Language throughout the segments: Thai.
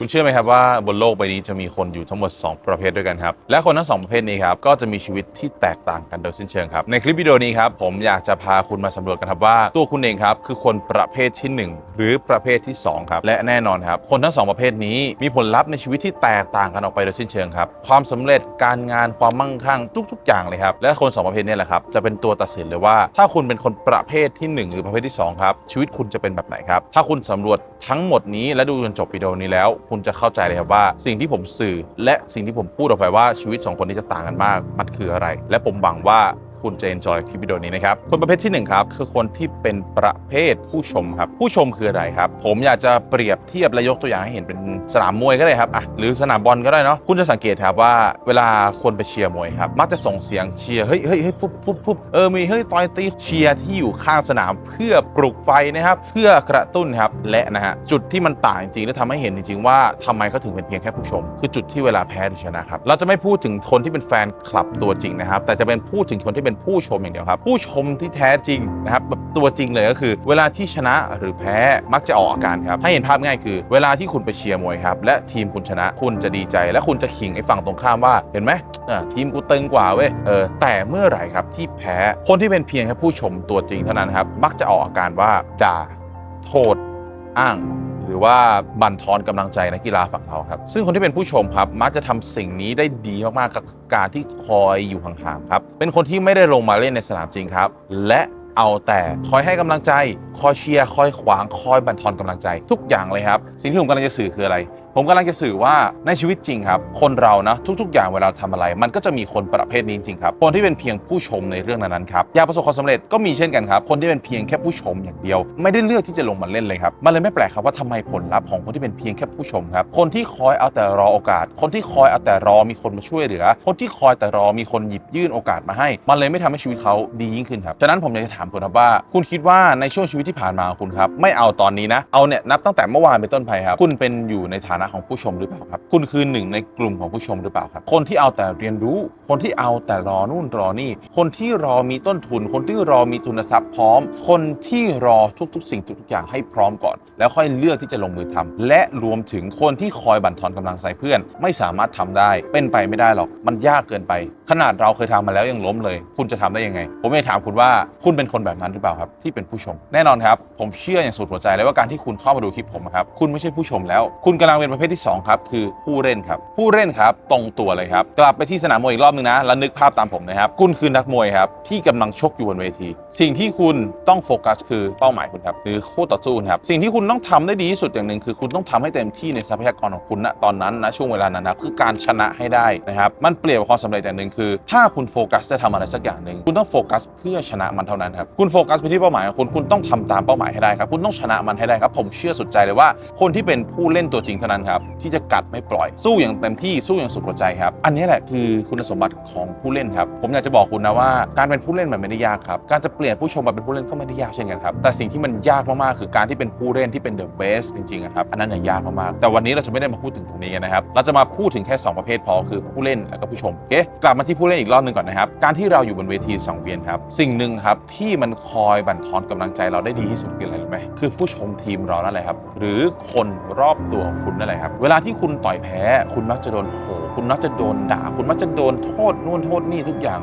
คุณเชื่อไหมครับว่าบนโลกใบนี้จะมีคนอยู่ทั้งหมด 2 ประเภทด้วยกันครับ และคนทั้งสองประเภทนี้ครับก็จะมีชีวิตที่แตกต่างกันโดยสิ้นเชิงครับ ในคลิปวิดีโอนี้ครับผมอยากจะพาคุณมาสำรวจกันครับว่าตัวคุณเองครับคือคนประเภทที่ 1 หรือประเภทที่2ครับและแน่นอนครับคนทั้งสองประเภทนี้มีผลลัพธ์ในชีวิตที่แตกต่างกันออกไปโดยสิ้นเชิงครับความสำเร็จการงานความมั่งคั่งทุก ๆ อย่างเลยครับและคนสองประเภทนี้แหละครับจะเป็นตัวตัดสินเลยว่า ถ้าคุณเป็นคนประเภทที่หนึ่งหรือประเภทที่สองครับชีวิตคุณจะเป็นแบบไหนครับถ้าคุณสำรวจทั้งหมดนี้และดูจนจบวิดีโอนี้แล้วคุณจะเข้าใจเลยครับว่า สิ่งที่ผมสื่อและสิ่งที่ผมพูดออกไปว่าชีวิตสองคนนี้จะต่างกันมากมันคืออะไร และผมหวังว่า คุณจะ enjoy คลิปวิดีโอนี้นะครับ คนประเภทที่หนึ่งครับคือคนที่เป็นประเภทผู้ชมครับ ผู้ชมคืออะไรครับ ผมอยากจะเปรียบเทียบและยกตัวอย่างให้เห็นเป็นสนามมวยก็ได้ครับอะหรือสนามบอลก็ได้เนาะคุณจะสังเกตครับว่าเวลาคนไปเชียร์มวยครับ มักจะส่งเสียงเชียร์เฮ้ยเฮ้ยเฮ้ยฟุบฟุบฟุบเออมีเฮ้ยต่อยตีเชียร์ที่อยู่ข้างสนามเพื่อปลุกไฟนะครับเพื่อกระตุ้นครับและนะฮะจุดที่มันต่างจริงๆและทำให้เห็นจริงๆว่าทำไมเขาถึงเป็นเพียงแค่ผู้ชม คือจุดที่เวลาแพ้หรือชนะครับเราจะไม่พูดถึงคนที่เป็นแฟนคลับตัวจริงนะครับแต่จะเป็นพูดถึงคนที่เป็นผู้ชมอย่างเดียวครับ ผู้ชมที่แท้จริงนะครับแบบตัวจริงเลยก็คือ เวลาที่ชนะหรือแพ้มักจะออกอาการครับให้เห็นภาพง่ายคือ เวลาที่คุณไปเชียร์มวยครับและทีมคุณชนะคุณจะดีใจ และคุณจะขิงไอ้ฝั่งตรงข้ามว่าเห็นไหมทีมกูตึงกว่าเว้ยเออแต่เมื่อไหร่ครับที่แพ้คนที่เป็นเพียงแค่ผู้ชมตัวจริงเท่านั้นครับมักจะออกอาการว่าด่าโทษอ้าง หรือว่าบั่นทอนกำลังใจนักกีฬาฝั่งเราครับ ซึ่งคนที่เป็นผู้ชมครับ มักจะทำสิ่งนี้ได้ดีมากๆกับการที่คอยอยู่ห่างๆครับ เป็นคนที่ไม่ได้ลงมาเล่นในสนามจริงครับ และเอาแต่คอยให้กำลังใจ คอยเชียร์ คอยขวาง คอยบั่นทอนกำลังใจ ทุกอย่างเลยครับ สิ่งที่ผมกำลังจะสื่อคืออะไร ผมกำลังจะสื่อว่าในชีวิตจริงครับ คนเรานะทุก ๆ อย่างเวลาทำอะไร มันก็จะมีคนประเภทนี้จริงครับ คนที่เป็นเพียงผู้ชมในเรื่องนั้นๆครับอยากประสบความสำเร็จก็มีเช่นกันครับ คนที่เป็นเพียงแค่ผู้ชมอย่างเดียว ไม่ได้เลือกที่จะลงมาเล่นเลยครับ มันเลยไม่แปลกครับว่าทำไมผลลัพธ์ของคนที่เป็นเพียงแค่ผู้ชมครับ คนที่คอยเอาแต่รอโอกาส คนที่คอยเอาแต่รอมีคนมาช่วยเหลือ คนที่คอยแต่รอมีคนหยิบยื่นโอกาสมาให้ มันเลยไม่ทำให้ชีวิตเขาดียิ่งขึ้นครับฉะนั้นผมอยากจะถามคุณครับว่า คุณคิดว่าในช่วงชีวิตที่ผ่านมาคุณครับไม่เอาตอนนี้นะเอาเนี่ยนับตั้งแต่เมื่อวานเป็นต้นไปครับคุณเป็นอยู่ในฐานะของผู้ชมหรือเปล่าครับ คุณคือหนึ่งในกลุ่มของผู้ชมหรือเปล่าครับ คนที่เอาแต่เรียนรู้ คนที่เอาแต่รอนู่นรอนี่ คนที่รอมีต้นทุน คนที่รอมีทุนทรัพย์พร้อม คนที่รอทุกๆ สิ่งทุกๆอย่างให้พร้อมก่อน แล้วค่อยเลือกที่จะลงมือทำและรวมถึงคนที่คอยบั่นทอนกำลังใจเพื่อน ไม่สามารถทำได้ เป็นไปไม่ได้หรอก มันยากเกินไป ขนาดเราเคยทำมาแล้วยังล้มเลย คุณจะทำได้ยังไง ผมอยากถามคุณว่าคุณเป็นคนแบบนั้นหรือเปล่าครับ ที่เป็นผู้ชม แน่นอนครับ ผมเชื่ออย่างสุดหัวใจเลยว่าการที่คุณเข้ามาดูคลิปผมครับ คุณไม่ใช่ผู้ชมแล้ว คุณกำลังเป็นประเภทที่สองครับ คือผู้เล่นครับ ผู้เล่นครับตรงตัวเลยครับ กลับไปที่สนามมวยอีกรอบนึงนะแล้วนึกภาพตามผมนะครับ คุณคือนักมวยครับ ที่กำลังชกอยู่บนเวที สิ่งที่คุณต้องโฟกัสคือเป้าหมายคุณครับหรือคู่ต่อสู้ครับ สิ่งที่คุณต้องทำได้ดีที่สุดอย่างหนึ่งคือคุณต้องทำให้เต็มที่ในทรัพยากรของคุณณตอนนั้นณช่วงเวลานั้นนะคือการชนะให้ได้นะครับมันเปรียบกับความสำเร็จอย่างหนึ่งคือ ถ้าคุณโฟกัสจะทำอะไรสักอย่างหนึ่งคุณต้องโฟกัสเพื่อชนะมันเท่านั้นครับคุณโฟกัสไปที่เป้าหมายของคุณคุณต้องทำตามเป้าหมายให้ได้ครับคุณต้องชนะมันให้ได้ครับผมเชื่อสุดใจเลยว่า คนที่เป็นผู้เล่นตัวจริงเท่านั้นครับที่จะกัดไม่ปล่อยสู้อย่างเต็มที่สู้อย่างสุดหัวใจครับ อันนี้แหละคือคุณสมบัติของผู้เล่นครับ ผมอยากจะบอกคุณนะว่าการเป็นผู้เล่นมันไม่ได้ยากครับ การจะเปลี่ยนผู้ชมมาเป็นผู้เล่นก็ไม่ได้ยากเช่นกันครับ แต่สิ่งที่มันยากมากๆคือการที่เป็นผู้เล่นที่เป็นเดอะเบสจริงๆครับ อันนั้นน่ะยากมากๆแต่วันนี้เราจะไม่ได้มาพูดถึงตรงนี้กันนะครับ เราจะมาพูดถึงแค่ 2 ประเภทพอคือผู้เล่นและก็ผู้ชมโอเคกลับมาที่ผู้เล่นอีกรอบหนึ่งก่อนนะครับ การที่เราอยู่บนเวทีสังเวียนครับ สิ่งหนึ่งครับที่มันคอยบั่นทอนกำลังใจเราได้ดีที่สุดคืออะไรรู้ไหมคือผู้ชมทีมเรานั่นแหละครับ หรือคนรอบตัวคุณนั่นแหละครับ เวลาที่คุณต่อยแพ้ คุณมักจะโดนโหคุณมักจะโดนด่า คุณมักจะโดนโทษนู่นโทษนี่ทุกอย่าง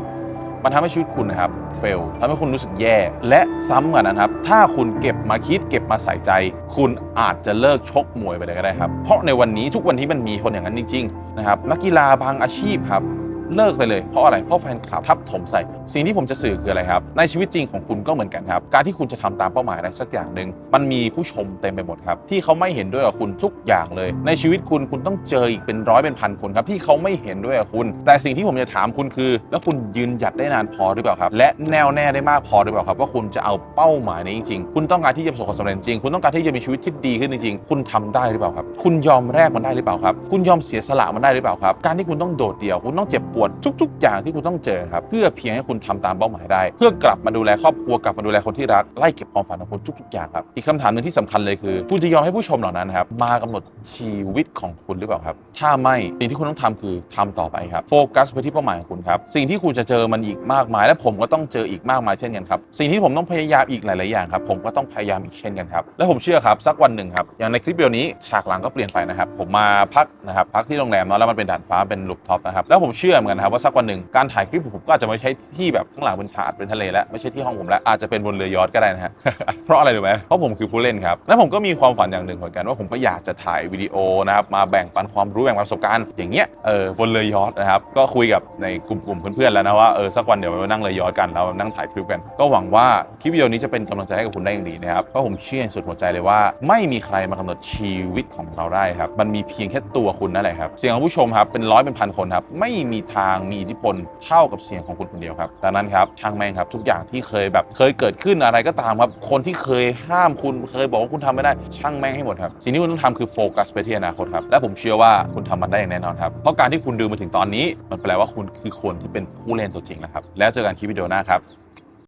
มันทำให้ชีวิตคุณนะครับเฟลทำให้คุณรู้สึกแย่ และซ้ำกันนะครับ ถ้าคุณเก็บมาคิดเก็บมาใส่ใจ คุณอาจจะเลิกชกมวยไปเลยก็ได้ครับ เพราะในวันนี้ทุกวันที่มันมีคนอย่างนั้นจริงๆนะครับนักกีฬาบางอาชีพครับ เลิกไปเลยเพราะอะไรเพราะแฟนคลับทับถมใส่ สิ่งที่ผมจะสื่อคืออะไรครับ ในชีวิตจริงของคุณก็เหมือนกันครับ การที่คุณจะทำตามเป้าหมายอะไรสักอย่างหนึ่งมันมีผู้ชมเต็มไปหมดครับ ที่เขาไม่เห็นด้วยกับคุณทุกอย่างเลย ในชีวิตคุณคุณต้องเจออีกเป็นร้อยเป็นพันคนครับที่เขาไม่เห็นด้วยกับคุณ แต่สิ่งที่ผมจะถามคุณคือ แล้วคุณยืนหยัดได้นานพอหรือเปล่าครับ และแน่วแน่ได้มากพอหรือเปล่าครับ ว่าคุณจะเอาเป้าหมายนี้จริงๆ คุณต้องการที่จะประสบความสำเร็จจริง คุณต้องการที่จะมีชีวิตที่ดีขึ้นจริงๆ คุณทำได้หรือเปล่าครับ คุณยอมแลกมันได้หรือเปล่าครับ คุณยอมเสียสละมันได้หรือเปล่าครับ การที่คุณต้องโดดเดี่ยว คุณต้องเจ็บปวดทุก ๆ อย่างที่คุณต้องเจอครับ เพื่อเพียงให้คุณทำตามเป้าหมายได้ เพื่อกลับมาดูแลครอบครัวกลับมาดูแลคนที่รักไล่เก็บความฝันของคุณทุก ๆ อย่างครับอีกคำถามหนึ่งที่สำคัญเลยคือคุณจะยอมให้ผู้ชมเหล่านั้นครับมากำหนดชีวิตของคุณหรือเปล่าครับ ถ้าไม่สิ่งที่คุณต้องทำคือทำต่อไปครับโฟกัสไปที่เป้าหมายของคุณครับสิ่งที่คุณจะเจอมันอีกมากมาย และผมก็ต้องเจออีกมากมายเช่นกันครับสิ่งที่ผมต้องพยายามอีกหลาย ๆ อย่างครับผมก็ต้องพยายามอีกเช่นกันครับและผมเชื่อครับสักวันหนึ่งครับอย่างในคลิปวิดีโอนี้ฉากหลังก็เปลี่ยนไปนะครับผมมาพักนะครับพักที่โรงแรมเนาะแล้วมันเป็นด่านฟ้าเป็นลูปท็อปนะครับแล้วผมเชื่อเหมือนกันครับว่าสักวันหนึ่งการถ่ายคลิปผมก็อาจจะไม่ใช่ที่แบบข้างหลังเป็นฉากเป็นทะเลแล้วไม่ใช่ที่ห้องผมแล้วอาจจะเป็นบนเรือยอทก็ได้นะฮะเพราะอะไรรู้ไหมเพราะผมคือผู้เล่นครับและผมก็มีความฝันอย่างหนึ่งเหมือนกันว่าผมก็อยากจะถ่ายวิดีโอนะครับมาแบ่งปันความรู้แบ่งปันประสบการณ์อย่างเงี้ยเออบนเรือยอทนะครับก็คุยกับในกลุ่มๆเพื่อนๆแล้วนะว่าเออสักวันเดี๋ยวเรานั่งเรือยอทกันแล้วนั่งถ่ายคลิปกัน ก็หวังว่าคลิปวิดีโอนี้จะเป็นกำลังใจให้กับคุณได้อย่างดีนะครับเพราะผมเชื่ออย่างสุดหัวใจเลยว่า ไม่มีใครมากำหนดชีวิตของเราได้ครับมันมีเพียงแค่ตัวคุณนั่นแหละครับเสียงของผู้ชมครับเป็นร้อยเป็นพันคนครับไม่มีทางมีอิทธิพลเท่ากับเสียงของคุณคนเดียวครับดังนั้นครับช่างแม่งครับทุกอย่างที่เคยแบบเคยเกิดขึ้นอะไรก็ตามครับ คนที่เคยห้ามคุณเคยบอกว่าคุณทำไม่ได้ช่างแม่งให้หมดครับสิ่งที่คุณต้องทำคือโฟกัสไปที่อนาคตครับและผมเชื่อว่าคุณทำมันได้อย่างแน่นอนครับเพราะการที่คุณดูมาถึงตอนนี้ มันแปลว่าคุณคือคนที่เป็นผู้เล่นตัวจริงนะครับแล้วเจอกันคลิปวิดีโอหน้าครับ